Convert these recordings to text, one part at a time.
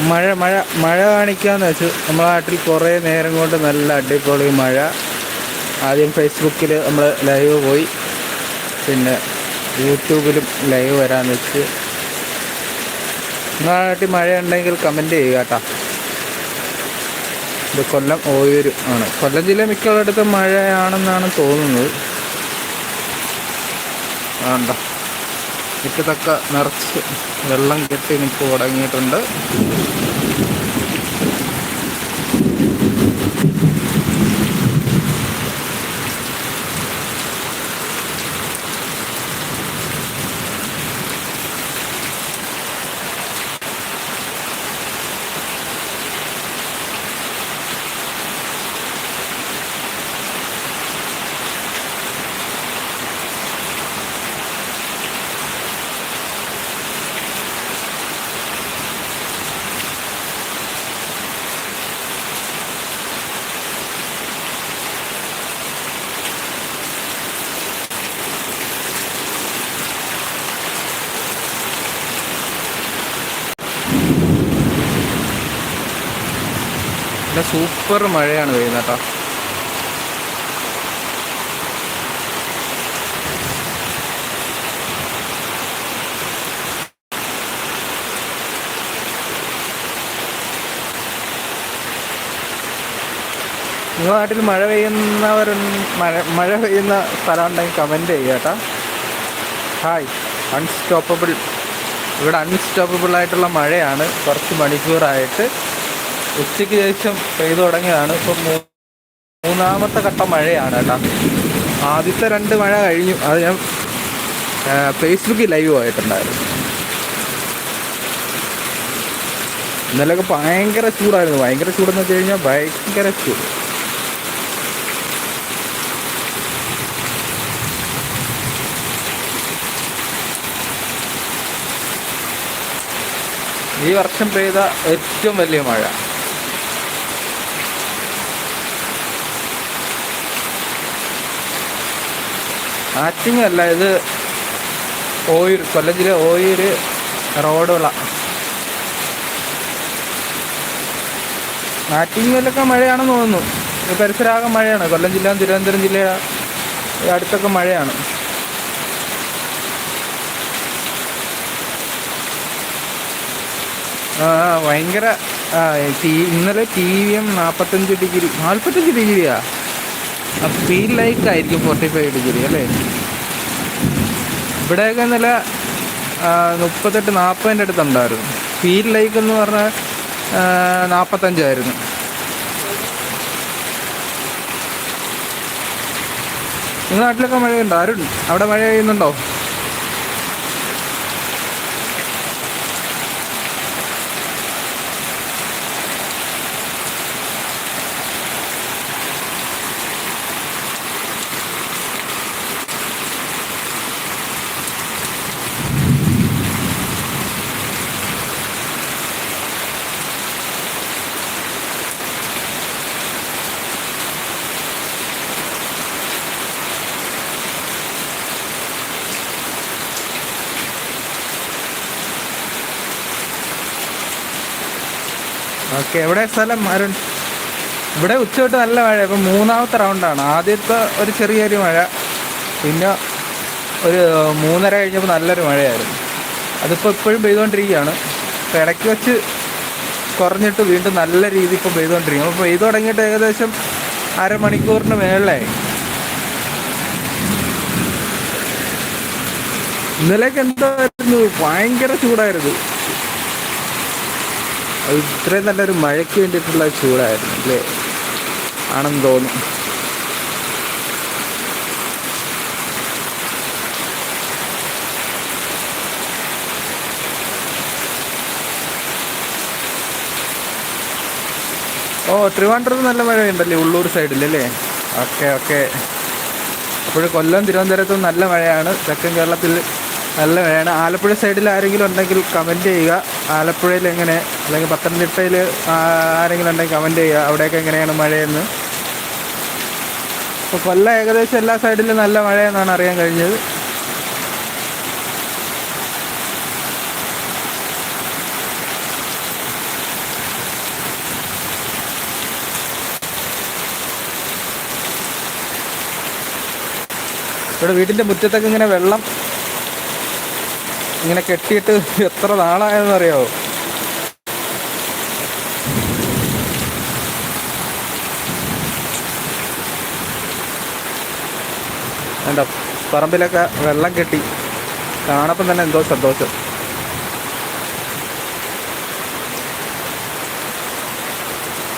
മഴ മഴ മഴ കാണിക്കാന്ന് വെച്ചു. നമ്മുടെ നാട്ടിൽ കുറേ നേരം കൊണ്ട് നല്ല അടിപൊളി മഴ. ആദ്യം ഫേസ്ബുക്കിൽ നമ്മൾ ലൈവ് പോയി. പിന്നെ യൂട്യൂബിലും ലൈവ് വരാന്ന് വെച്ച്. നിങ്ങളുടെ നാട്ടിൽ മഴ ഉണ്ടെങ്കിൽ കമന്റ് ചെയ്യുക കേട്ടോ ഇത് കൊല്ലം ഓയൂർ ആണ്. കൊല്ലം ജില്ല മിക്കുള്ളിടത്തും മഴയാണെന്നാണ് തോന്നുന്നത്. വേണ്ട മുറ്റത്തൊക്കെ നിറച്ച് വെള്ളം കെട്ടി നിൽപ്പ് തുടങ്ങിയിട്ടുണ്ട്. നല്ല സൂപ്പർ മഴയാണ് പെയ്യുന്നത് കേട്ടോ. നിങ്ങളുടെ നാട്ടിൽ മഴ പെയ്യുന്നവർ മഴ മഴ പെയ്യുന്ന സ്ഥലം ഉണ്ടെങ്കിൽ കമന്റ് ചെയ്യുക കേട്ടോ. ഹായ് അൺസ്റ്റോപ്പബിൾ ഇവിടെ അൺസ്റ്റോപ്പബിൾ ആയിട്ടുള്ള മഴയാണ്. കുറച്ച് മണിക്കൂറായിട്ട് ഉച്ചയ്ക്ക് ശേഷം പെയ്തു തുടങ്ങിയതാണ്. ഇപ്പം മൂന്നാമത്തെ ഘട്ടം മഴയാണ് കേട്ടോ. ആദ്യത്തെ രണ്ട് മഴ കഴിഞ്ഞു. അത് ഞാൻ ഫേസ്ബുക്കിൽ ലൈവ് ആയിട്ടുണ്ടായിരുന്നു ഇന്നലെയൊക്കെ ഭയങ്കര ചൂടായിരുന്നു. ഭയങ്കര ചൂടെന്ന് വെച്ച് കഴിഞ്ഞാൽ ഭയങ്കര ചൂട്. ഈ വർഷം പെയ്ത ഏറ്റവും വലിയ മഴ. ആറ്റിങ് അല്ല ഇത് ഓയൂർ കൊല്ലം ജില്ല ഓയൂർ റോഡുള്ള ആറ്റിങ്ങലൊക്കെ മഴയാണെന്ന് തോന്നുന്നു. പരിസരമാകെ മഴയാണ്. കൊല്ലം ജില്ല തിരുവനന്തപുരം ജില്ല അടുത്തൊക്കെ മഴയാണ്. ഭയങ്കര ഇന്നലെ ടി വി എം നാൽപ്പത്തഞ്ച് ഡിഗ്രി നാൽപ്പത്തഞ്ച് ഡിഗ്രിയാ? ഫീൽ ലൈക്ക് ആയിരിക്കും ഫോർട്ടി ഫൈവ് ഡിഗ്രി അല്ലേ? ഇവിടെയൊക്കെ ഇന്നലെ മുപ്പത്തെട്ട് നാൽപ്പതിന്റെ അടുത്തുണ്ടായിരുന്നു. ഫീൽ ലൈക്ക് എന്ന് പറഞ്ഞാൽ നാൽപ്പത്തഞ്ചായിരുന്നു നിങ്ങളുടെ നാട്ടിലൊക്കെ മഴയുണ്ടോ? ആരുണ്ട്? അവിടെ മഴ പെയ്യുന്നുണ്ടോ? ഓക്കെ എവിടെ സ്ഥലം അരുൺ? ഇവിടെ ഉച്ചതൊട്ട് നല്ല മഴ ഇപ്പം മൂന്നാമത്തെ റൗണ്ടാണ് ആദ്യത്തെ ഒരു ചെറിയൊരു മഴ. പിന്നെ ഒരു മൂന്നര കഴിഞ്ഞപ്പോൾ നല്ലൊരു മഴയായിരുന്നു. അതിപ്പോൾ ഇപ്പോഴും പെയ്തുകൊണ്ടിരിക്കുകയാണ്. ഇപ്പം ഇടയ്ക്ക് വെച്ച് കുറഞ്ഞിട്ട് വീണ്ടും നല്ല രീതിയിൽ ഇപ്പോൾ പെയ്തുകൊണ്ടിരിക്കും അപ്പോൾ പെയ്തു തുടങ്ങിയിട്ട് ഏകദേശം അരമണിക്കൂറിന് മേളിലായി. ഇന്നലേക്ക് എന്തായിരുന്നു? ഭയങ്കര ചൂടായിരുന്നു. ഇത്രയും നല്ലൊരു മഴയ്ക്ക് വേണ്ടിയിട്ടുള്ള ചൂടായിരുന്നു അല്ലേ? ആണെന്ന് തോന്നുന്നു. ഓ ട്രിവാൻഡ്രത്ത് നല്ല മഴയുണ്ടല്ലേ? ഉള്ളൂർ സൈഡിലല്ലേ ഓക്കെ ഓക്കെ. അപ്പോൾ കൊല്ലം തിരുവനന്തപുരത്തും നല്ല മഴയാണ്. തെക്കൻ കേരളത്തിൽ നല്ല വേണം. ആലപ്പുഴ സൈഡിൽ ആരെങ്കിലും ഉണ്ടെങ്കിൽ കമന്റ് ചെയ്യുക. ആലപ്പുഴയിൽ എങ്ങനെ? അല്ലെങ്കിൽ പത്തനംതിട്ടയിൽ ആരെങ്കിലും ഉണ്ടെങ്കിൽ കമന്റ് ചെയ്യുക. അവിടെയൊക്കെ എങ്ങനെയാണ് മഴയെന്ന്. അപ്പോൾ കൊല്ലം ഏകദേശം എല്ലാ സൈഡിലും നല്ല മഴയെന്നാണ് അറിയാൻ കഴിഞ്ഞത്. ഇവിടെ വീട്ടിന്റെ മുറ്റത്തൊക്കെ ഇങ്ങനെ വെള്ളം ഇങ്ങനെ കെട്ടിയിട്ട് എത്ര നാളായെന്ന് അറിയാവോ? വേണ്ട പറമ്പിലൊക്കെ വെള്ളം കെട്ടി. കാണപ്പം തന്നെ എന്തോ സന്തോഷം.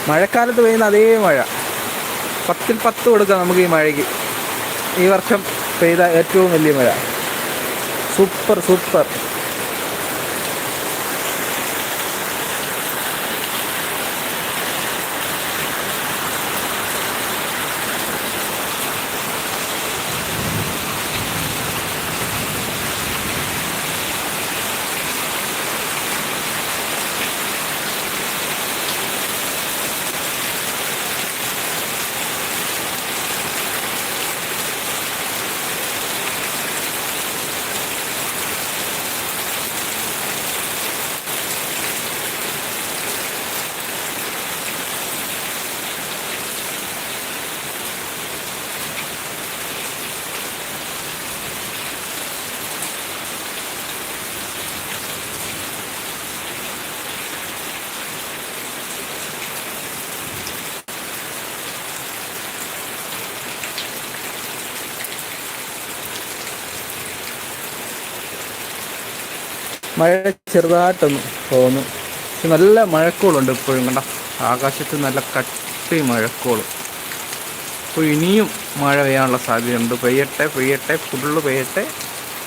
മഴക്കാലത്ത് പെയ്യുന്ന അതേ മഴ. പത്തിൽ പത്ത് കൊടുക്കാം നമുക്ക് ഈ മഴയ്ക്ക്. ഈ വർഷം പെയ്ത ഏറ്റവും വലിയ മഴ. സൂപ്പർ സൂപ്പർ മഴ ചെറുതായിട്ടൊന്ന് തോന്നും പക്ഷെ നല്ല മഴക്കോളുണ്ട് ഇപ്പോഴും കണ്ട. ആകാശത്ത് നല്ല കട്ടി മഴക്കോളും. അപ്പോൾ ഇനിയും മഴ പെയ്യാനുള്ള സാധ്യതയുണ്ട്. പെയ്യട്ടെ പെയ്യട്ടെ ഫുള്ള് പെയ്യട്ടെ.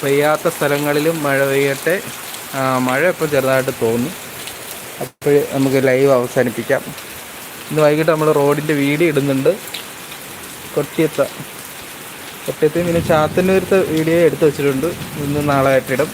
പെയ്യാത്ത സ്ഥലങ്ങളിലും മഴ പെയ്യട്ടെ. മഴ ഇപ്പോൾ ചെറുതായിട്ട് തോന്നും അപ്പോൾ നമുക്ക് ലൈവ് അവസാനിപ്പിക്കാം. ഇന്ന് വൈകിട്ട് നമ്മൾ റോഡിന്റെ വീഡിയോ ഇടുന്നുണ്ട്. കൊട്ടിയത്ത. കൊട്ടിയത്ത് പിന്നെ ചാത്തന്നൂരത്തെ വീഡിയോ എടുത്ത് വെച്ചിട്ടുണ്ട്. ഇന്ന് നാളെ ആയിട്ടിടും.